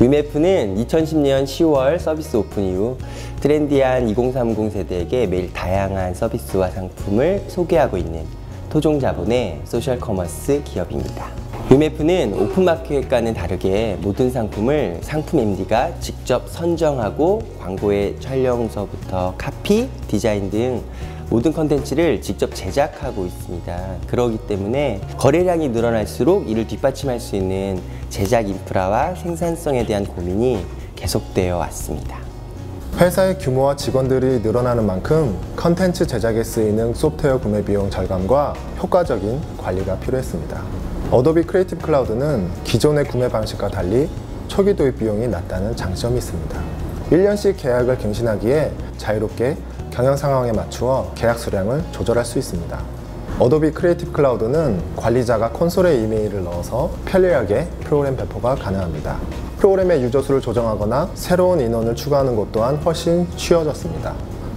위메프는 2010년 10월 서비스 오픈 이후 트렌디한 2030 세대에게 매일 다양한 서비스와 상품을 소개하고 있는 토종 자본의 소셜 커머스 기업입니다. 위메프는 오픈마켓과는 다르게 모든 상품을 상품 MD가 직접 선정하고 광고의 촬영서부터 카피, 디자인 등 모든 컨텐츠를 직접 제작하고 있습니다. 그러기 때문에 거래량이 늘어날수록 이를 뒷받침할 수 있는 제작 인프라와 생산성에 대한 고민이 계속되어 왔습니다. 회사의 규모와 직원들이 늘어나는 만큼 컨텐츠 제작에 쓰이는 소프트웨어 구매 비용 절감과 효과적인 관리가 필요했습니다. 어도비 크리에이티브 클라우드는 기존의 구매 방식과 달리 초기 도입 비용이 낮다는 장점이 있습니다. 1년씩 계약을 갱신하기에 자유롭게 경영 상황에 맞추어 계약 수량을 조절할 수 있습니다. 어도비 크리에이티브 클라우드는 관리자가 콘솔에 이메일을 넣어서 편리하게 프로그램 배포가 가능합니다. 프로그램의 유저 수를 조정하거나 새로운 인원을 추가하는 것 또한 훨씬 쉬워졌습니다.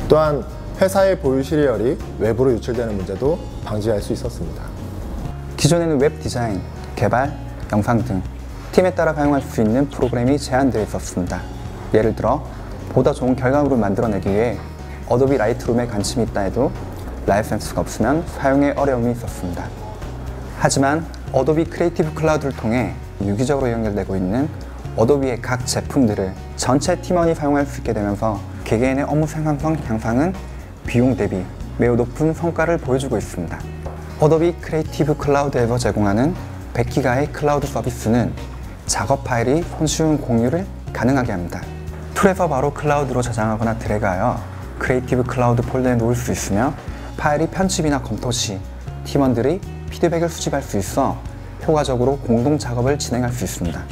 또한 회사의 보유 시리얼이 외부로 유출되는 문제도 방지할 수 있었습니다. 기존에는 웹 디자인, 개발, 영상 등 팀에 따라 사용할 수 있는 프로그램이 제한되어 있었습니다. 예를 들어 보다 좋은 결과물을 만들어내기 위해 어도비 라이트룸에 관심이 있다 해도 라이센스가 없으면 사용에 어려움이 있었습니다. 하지만 어도비 크리에이티브 클라우드를 통해 유기적으로 연결되고 있는 어도비의 각 제품들을 전체 팀원이 사용할 수 있게 되면서 개개인의 업무 생산성 향상은 비용 대비 매우 높은 성과를 보여주고 있습니다. 어도비 크리에이티브 클라우드에서 제공하는 100기가의 클라우드 서비스는 작업 파일이 손쉬운 공유를 가능하게 합니다. 툴에서 바로 클라우드로 저장하거나 드래그하여 크리에이티브 클라우드 폴더에 놓을 수 있으며 파일이 편집이나 검토 시 팀원들이 피드백을 수집할 수 있어 효과적으로 공동 작업을 진행할 수 있습니다.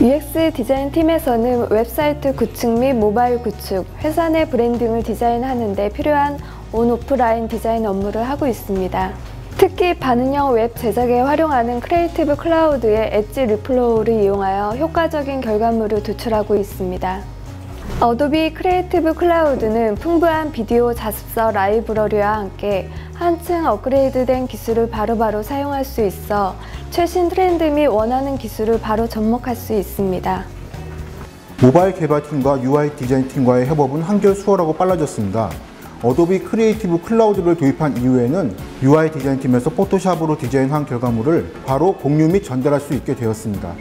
UX 디자인 팀에서는 웹사이트 구축 및 모바일 구축, 회사 내 브랜딩을 디자인하는 데 필요한 온 오프라인 디자인 업무를 하고 있습니다. 특히 반응형 웹 제작에 활용하는 크리에이티브 클라우드의 엣지 리플로우를 이용하여 효과적인 결과물을 도출하고 있습니다. 어도비 크리에이티브 클라우드는 풍부한 비디오 자습서 라이브러리와 함께 한층 업그레이드된 기술을 바로바로 사용할 수 있어 최신 트렌드 및 원하는 기술을 바로 접목할 수 있습니다. 모바일 개발팀과 UI 디자인팀과의 협업은 한결 수월하고 빨라졌습니다. 어도비 크리에이티브 클라우드를 도입한 이후에는 UI 디자인팀에서 포토샵으로 디자인한 결과물을 바로 공유 및 전달할 수 있게 되었습니다.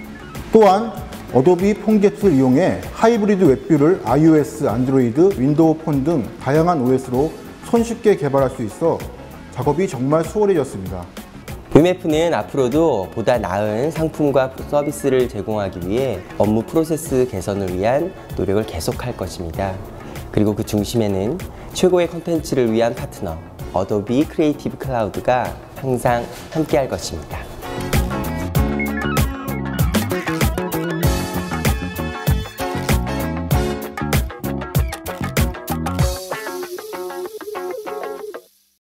또한 어도비 폰게트를 이용해 하이브리드 웹뷰를 iOS, 안드로이드, 윈도우 폰 등 다양한 OS로 손쉽게 개발할 수 있어 작업이 정말 수월해졌습니다. 위메프는 앞으로도 보다 나은 상품과 서비스를 제공하기 위해 업무 프로세스 개선을 위한 노력을 계속할 것입니다. 그리고 그 중심에는 최고의 컨텐츠를 위한 파트너 어도비 크리에이티브 클라우드가 항상 함께할 것입니다.